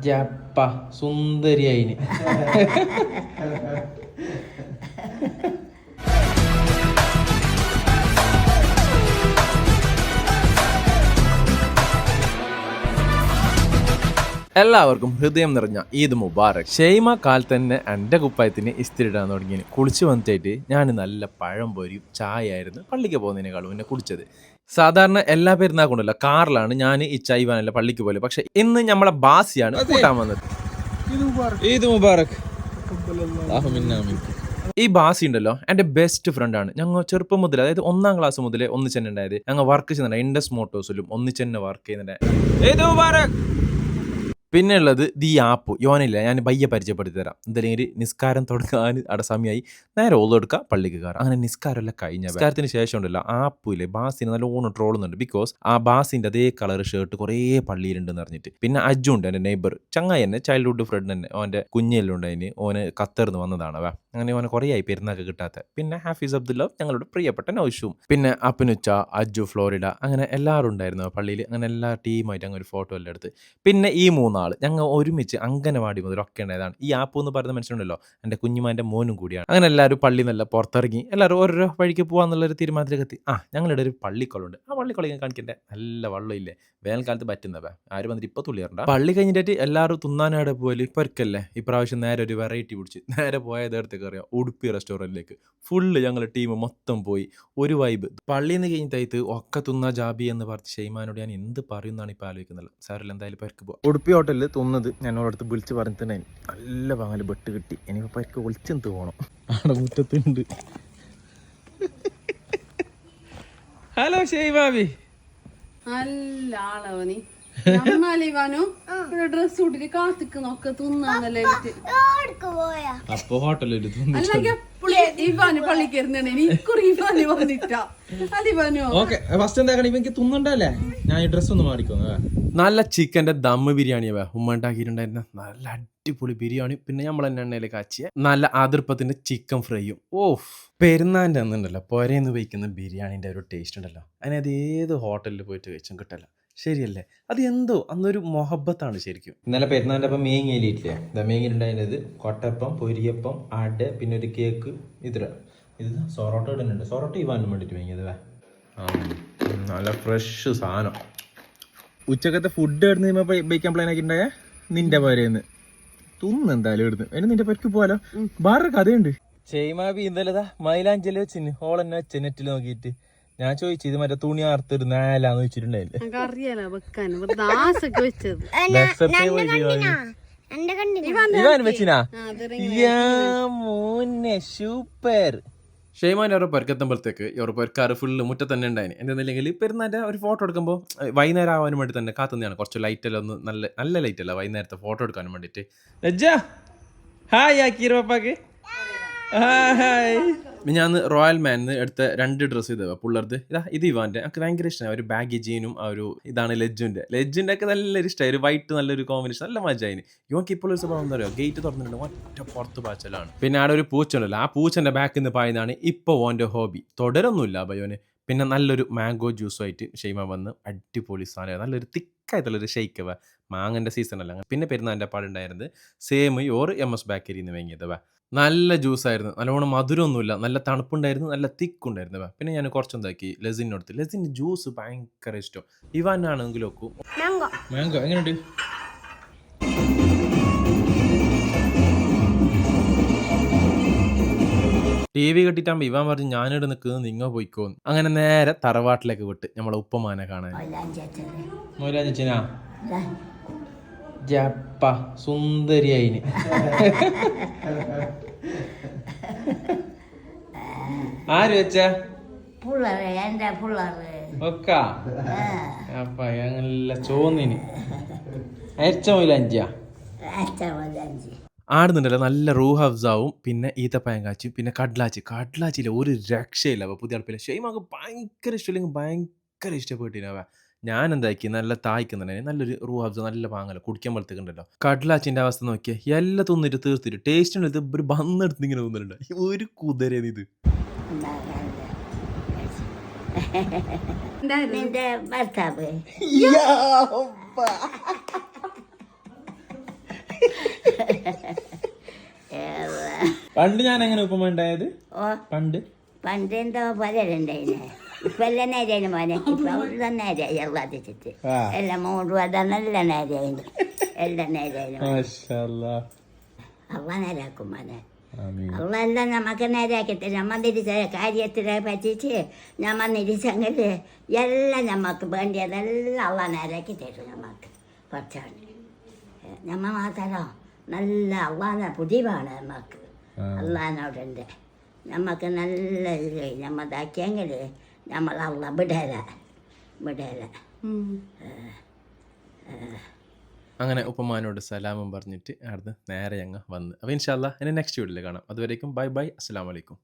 ജപ്പ സുന്ദരിയായിന് എല്ലാവർക്കും ഹൃദയം നിറഞ്ഞ ഈദ് മുബാറക്. ഷെയ്മ കാൽ തന്നെ എന്റെ കുപ്പായത്തിന് ഇസ്തിരിടാൻ തുടങ്ങി കുളിച്ച് വന്നിട്ട് ഞാൻ നല്ല പഴം പൊരിയും ചായ ആയിരുന്നു പള്ളിക്ക് പോകുന്നതിനേക്കാളും പിന്നെ കുടിച്ചത്. സാധാരണ എല്ലാ പെരുന്നാക്കുണ്ടല്ലോ കാറിലാണ് ഞാൻ ഈ ചായ വാനല്ല പള്ളിക്ക് പോലെ പക്ഷെ ഇന്ന് നമ്മളെ ബാസിയാണ് കൂട്ടാൻ വന്നത്. ഈദ് മുബാറക്. ഈ ബാസി ഉണ്ടല്ലോ എന്റെ ബെസ്റ്റ് ഫ്രണ്ടാണ് ഞങ്ങൾ ചെറുപ്പം മുതൽ അതായത് ഒന്നാം ക്ലാസ് മുതലേ ഒന്നിച്ചെന്നെ ഉണ്ടായത്. ഞങ്ങൾ വർക്ക് ചെയ്യുന്നുണ്ട് ഇൻഡസ് മോട്ടോഴ്സിലും ഒന്നിച്ചെന്നെ വർക്ക് ചെയ്യുന്നുണ്ട് പിന്നെ ഉള്ളത് ദി ആപ്പ്. യോനില്ല ഞാൻ ബയ്യ പരിചയപ്പെടുത്തി തരാം എന്തെങ്കിലും നിസ്കാരം തുടങ്ങാൻ അടസാമിയായി. നേരെ ഓതം ഓളെടുക്കുക പള്ളിക്ക് കയറാം. അങ്ങനെ നിസ്കാരമെല്ലാം കഴിഞ്ഞ നിസ്കാരത്തിന് ശേഷം ഉണ്ടല്ലോ ആപ്പിലെ ബാസിന് നല്ലോണം ട്രോളുന്നുണ്ട്. ബിക്കോസ് ആ ബാസിന്റെ അതേ കളർ ഷർട്ട് കുറേ പള്ളിയിലുണ്ടെന്ന് പറഞ്ഞിട്ട് പിന്നെ അജു ഉണ്ട് എന്റെ നെയ്ബർ ചങ്ങായി തന്നെ ചൈൽഡ്ഹുഡ് ഫ്രണ്ട് തന്നെ. ഓന്റെ കുഞ്ഞെല്ലാം ഉണ്ട് അതിന്. ഓന് ഖത്തറിന്ന് വന്നതാണ് അവ അങ്ങനെ ഓനെ കുറേ ആയി പെരുന്നാൾക്ക് കിട്ടാത്ത. പിന്നെ ഹാഫീസ് അബ്ദുല്ല ഞങ്ങളുടെ പ്രിയപ്പെട്ട നൗഷും. പിന്നെ അപ്പനുച്ച അജു ഫ്ലോറിഡ അങ്ങനെ എല്ലാവരും ഉണ്ടായിരുന്നു പള്ളിയിൽ. അങ്ങനെ എല്ലാ ടീമായിട്ട് അങ്ങനെ ഒരു ഫോട്ടോ എല്ലാം എടുത്ത്. പിന്നെ ഈ മൂന്നാൾ ഞങ്ങൾ ഒരുമിച്ച് അംഗനവാടി മുതൽ ഒക്കെ ഉണ്ടായതാണ്. ഈ ആപ്പ് എന്ന് പറയുന്ന മനുഷ്യനുണ്ടല്ലോ എന്റെ കുഞ്ഞുമാന്റെ മോനും കൂടിയാണ്. അങ്ങനെ എല്ലാവരും പള്ളി നല്ല പുറത്തിറങ്ങി. എല്ലാവരും ഓരോ വഴിക്ക് പോകാന്നുള്ളൊരു തീരുമാനത്തിലേക്ക് എത്തി. ആ ഞങ്ങളുടെ ഒരു പള്ളിക്കുളമുണ്ട്. ആ പള്ളിക്കുളം കാണിക്കണ്ടേ? നല്ല വെള്ളമില്ലേ? വേനൽക്കാലത്ത് പറ്റുന്നവ ആരും വന്നിട്ട് ഇപ്പോൾ തുള്ളിയറണ്ട പള്ളി കഴിഞ്ഞിട്ട് എല്ലാവരും തിന്നാനായിട്ട് പോയാലും ഇപ്പോൾ പൊരക്കല്ലേ ഇപ്രാവശ്യം നേരെ ഒരു വെറൈറ്റി പിടിച്ച്. നേരെ പോയത് അടുത്തേക്ക് അറിയാം ഉടുപ്പി റെസ്റ്റോറന്റിലേക്ക് ഫുള്ള് ഞങ്ങൾ ടീം മൊത്തം പോയി. ഒരു വൈബ് പള്ളിയിൽ നിന്ന് കഴിഞ്ഞിട്ടായിട്ട് ഒക്കെ തിന്ന ജാബി എന്ന് പറഞ്ഞ് ഷെയ്മാനോട് ഞാൻ എന്ത് പറയുന്നതാണ് ഇപ്പോൾ ആലോചിക്കുന്നത്. സാറിൽ എന്തായാലും പരിക്ക് പോകാം ഉടുപ്പി ഹോട്ടലിൽ തിന്നത് ഞാൻ അടുത്ത് വിളിച്ച് പറഞ്ഞിട്ടുണ്ടായി നല്ല വാങ്ങൽ ബെട്ട് കിട്ടി. ഇനിയിപ്പോൾ പരിക്ക് ഒളിച്ചെന്ത് പോകണം അവിടെ മുറ്റത്തുണ്ട്. ഹലോ ഷെയ്മാബി നല്ല ആളവ നീ ഡ്രസ് ഇട്ടിട്ട് കാത്തിക്കുന്നൊക്കെ തിന്നാന്നല്ലേ പോയാ? അപ്പൊ ഹോട്ടലിൽ ഇവാന് പള്ളിക്കരുന്നാണ് ഇവാന് വന്നിട്ടാ. ഫസ്റ്റ് എന്താക്കണം തിന്നണ്ടല്ലേ? ഞാൻ ഈ ഡ്രസ് ഒന്ന് മാറിക്കോന്ന് നല്ല ചിക്കന്റെ ദമ്മ് ബിരിയാണി ഉമ്മ ഉണ്ടാക്കിയിട്ടുണ്ടായിരുന്ന. നല്ല അടിപൊളി ബിരിയാണി. പിന്നെ നമ്മൾ തന്നെ എണ്ണയിൽ കാച്ചിയ. നല്ല അതിർപ്പത്തിന്റെ ചിക്കൻ ഫ്രൈയും ഓഫ്. പെരുന്നാന്റെ അന്നുണ്ടല്ലോ പുരയെന്ന് വയ്ക്കുന്ന ബിരിയാണിന്റെ ഒരു ടേസ്റ്റ് ഉണ്ടല്ലോ. അതിനത് ഏത് ഹോട്ടലിൽ പോയിട്ട് കഴിച്ചും കിട്ടല്ല ശരിയല്ലേ? അത് എന്തോ അന്നൊരു മൊഹബത്താണ് ശരിക്കും. ഇന്നലെ പെരുന്നാളിന്റെ അപ്പം മേങ്ങിയില്ലേ ഇതാ മേങ്ങിയിട്ടുണ്ടായിരുന്നത് കൊട്ടപ്പം പൊരിയപ്പം ആട് പിന്നെ ഒരു കേക്ക് ഇതിര ഇത് സൊറോട്ട ഇടുന്നുണ്ട്. സൊറോട്ട ഇവാനും വേണ്ടിയിട്ട് വാങ്ങിയത് വേ. നല്ല ഫ്രഷ് സാധനം. ഉച്ചക്കത്തെ ഫുഡ് ഇടുന്ന ബേക്കാൻ പ്ലാൻ ആക്കി ഉണ്ടായ നിന്റെ പോരെന്ന്. തുന്ന് എന്തായാലും ഇടുന്നു അതിന് നിന്റെ പേർക്ക് പോവാലോ? വേറൊരു കഥയുണ്ട്. ചെയ്മാബി ഇന്നലെ മൈലാഞ്ചലി വെച്ചിന്? ഹോളെന്നെ വെച്ച് നെറ്റിൽ നോക്കിയിട്ട്. ഞാൻ ചോദിച്ചു ഇത് മറ്റേ തുണി ആർത്തൊരു നാലാന്ന് വെച്ചിട്ടുണ്ടായില്ലേ? അറിയാലോ വെക്കാൻ. വെച്ചത്. ഇവാൻ വെച്ചിനാ? ആ, മോനെ സൂപ്പർ. ഷെയ്മാൻ അവരുടെ പെരക്കെത്തുമ്പോഴത്തേക്ക് ഓരോ പെരക്കാറ് ഫുള്ള് മുറ്റത്ത് തന്നെ ഉണ്ടായിന്. എന്തെന്നില്ലെങ്കിൽ പെരുന്നാന്റെ ഒരു ഫോട്ടോ എടുക്കുമ്പോൾ വൈകുന്നേരം ആവാനും വേണ്ടി തന്നെ കാത്തുന്നതാണ് കുറച്ച് ലൈറ്റ് എല്ലാം ഒന്ന് നല്ല നല്ല ലൈറ്റ് അല്ല വൈകുന്നേരത്തെ ഫോട്ടോ എടുക്കാനും വേണ്ടിയിട്ട്. ലജ്ജ ഹായ് ആക്കിയപ്പാക്ക് ഹായ്. ഞാൻ റോയൽ മാനിന്ന് എടുത്ത രണ്ട് ഡ്രസ്സ് ഇത് പുള്ളർത്. ഇതാ ഇത് ഇവാന്റെ എനിക്ക് ഭയങ്കര ഇഷ്ടമാണ് ഒരു ബാഗി ജീനും ആ ഒരു ഇതാണ് ലെജുന്റെ ലെജുന്റെ ഒക്കെ നല്ലൊരു ഇഷ്ടമായി ഒരു വൈറ്റ് നല്ലൊരു കോമ്പിനേഷൻ നല്ല മജായിന് ഇവർക്ക് ഇപ്പോൾ ഒരു സ്വഭാവം എന്താ പറയുക ഗേറ്റ് തുറന്നിട്ടുണ്ട്. ഒറ്റ പുറത്ത് പാച്ചലാണ്. പിന്നെ അവിടെ ഒരു പൂച്ച ഉണ്ടല്ലോ ആ പൂച്ചന്റെ ബാക്കിൽ നിന്ന് പായുന്നതാണ് ഇപ്പോൾ ഓന്റെ ഹോബി തുടരൊന്നുമില്ല ബയോന് പിന്നെ നല്ലൊരു മാംഗോ ജ്യൂസുമായിട്ട് ഷെയ്മ വന്ന് അടിപൊളി സാധനം നല്ലൊരു തിക്കായിട്ടുള്ളൊരു ഷെയ്ക്ക് മാങ്ങന്റെ സീസൺ അല്ല. പിന്നെ പെരുന്നാന്റെ പാടുണ്ടായിരുന്നത് സെയിം ഓർ എം എസ് ബേക്കറിയിൽ നിന്ന് വാങ്ങിയത് വേ. നല്ല ജ്യൂസായിരുന്നു. നല്ലോണം മധുരമൊന്നുമില്ല. നല്ല തണുപ്പുണ്ടായിരുന്നു നല്ല തിക്കുണ്ടായിരുന്നു. വേ പിന്നെ ഞാൻ കുറച്ചെന്താക്കി? ലെസിനടുത്ത് ലെസിന് ജ്യൂസ് ഭയങ്കര ഇഷ്ടം. ഇവാനാണെങ്കിലൊക്കെ മാങ്കോ മാംഗോ എങ്ങനെയുണ്ട്? ടി വി കെട്ടിട്ടാകുമ്പോൾ ഇവാൻ പറഞ്ഞു ഞാനിവിടെ നിൽക്കുന്നത് നിങ്ങൾ പോയിക്കോന്ന് അങ്ങനെ നേരെ തറവാട്ടിലേക്ക് വിട്ട് നമ്മളെ ഉപ്പമാനെ കാണാൻ. അച്ഛന് സുന്ദരി അയിന് ആര് വെച്ച? പിള്ളേര് എന്റെ പിള്ളേര്. ഒക്ക. അപ്പ ഞങ്ങളല്ല ചോന്നിന്. അയച്ച മൊയിലഞ്ചാ അച്ഛൻ മൈലാഞ്ചി ആടുന്നുണ്ടല്ലോ നല്ല റൂ ഹഫ്സാവും പിന്നെ ഈത്തപ്പഴം കാച്ചും പിന്നെ കട്ലാച്ചി. കട്ലാച്ചിയില്ല ഒരു രക്ഷയില്ല. അപ്പോൾ പുതിയ അടുപ്പില്ല ഷെയ്മാക്ക് ഭയങ്കര ഇഷ്ടമില്ലെങ്കിൽ ഭയങ്കര ഇഷ്ടപ്പെട്ടിനവ ഞാൻ എന്താക്കി നല്ല തായ്ക്കുന്നുണ്ടെങ്കിൽ നല്ലൊരു റൂ ഹബ്സ് നല്ല പാങ്ങല കുടിക്കാൻ ഉണ്ടല്ലോ കട്ലാച്ചിന്റെ അവസ്ഥ നോക്കിയാൽ എല്ലാം തിന്നിട്ട് തീർത്തിട്ട് ടേസ്റ്റ് ഉണ്ട് ഇത് ഒരു ബന്നെടുത്ത് ഇങ്ങനെ തിന്നിട്ടുണ്ട് ഒരു കുതിരയാണ് ഇത്. നിന്റെ ഭർത്താവ്. ഏവാ. പണ്ട് ഞാൻ എങ്ങനെ ഉപ്പമ ഉണ്ടായത് പണ്ട്? പണ്ട് എന്തോ പലരുണ്ടായിനെ ഇപ്പൊ എല്ലാം നേരെയാണ് മോനെ. ഇപ്പൊ നേരെയായി എല്ലാത്തിച്ചിട്ട് ആ. എല്ലാം മൂന്ന് അതാ എല്ലാം നേരെയായി എല്ലാം നേരെയായി മാഷല്ലാ. അവ നേരാക്കും മോനെ. ആമീൻ. അള്ള എല്ലാം നമുക്ക് നേരെയാക്കിട്ട്? നമ്മ തിരിച്ച കാര്യത്തിനെ പറ്റിച്ച് നമ്മ നിരിച്ചെങ്കിൽ എല്ലാം നമുക്ക് വേണ്ടിയതെല്ലാം അള്ള നേരാക്കി തരും നമുക്ക് കുറച്ചാണ് നമ്മ മാത്രമോ നല്ല അള്ളാനെ പുതിവാണ് നമുക്ക് അള്ളഹാനോടുണ്ട് നമുക്ക് നല്ല നമ്മ ഇതാക്കിയെങ്കിൽ നമ്മൾ അള്ള വിടല വിടല. അങ്ങനെ ഉപ്പമാനോട് സലാമും പറഞ്ഞിട്ട് അടുത്ത് നേരെ ഞങ്ങൾ വന്ന്. അപ്പോൾ ഇൻഷാല്ല ഇനി നെക്സ്റ്റ് വീഡിയോയിൽ കാണാം. അതുവരേക്കും ബൈ ബൈ അസ്സാം വലൈക്കും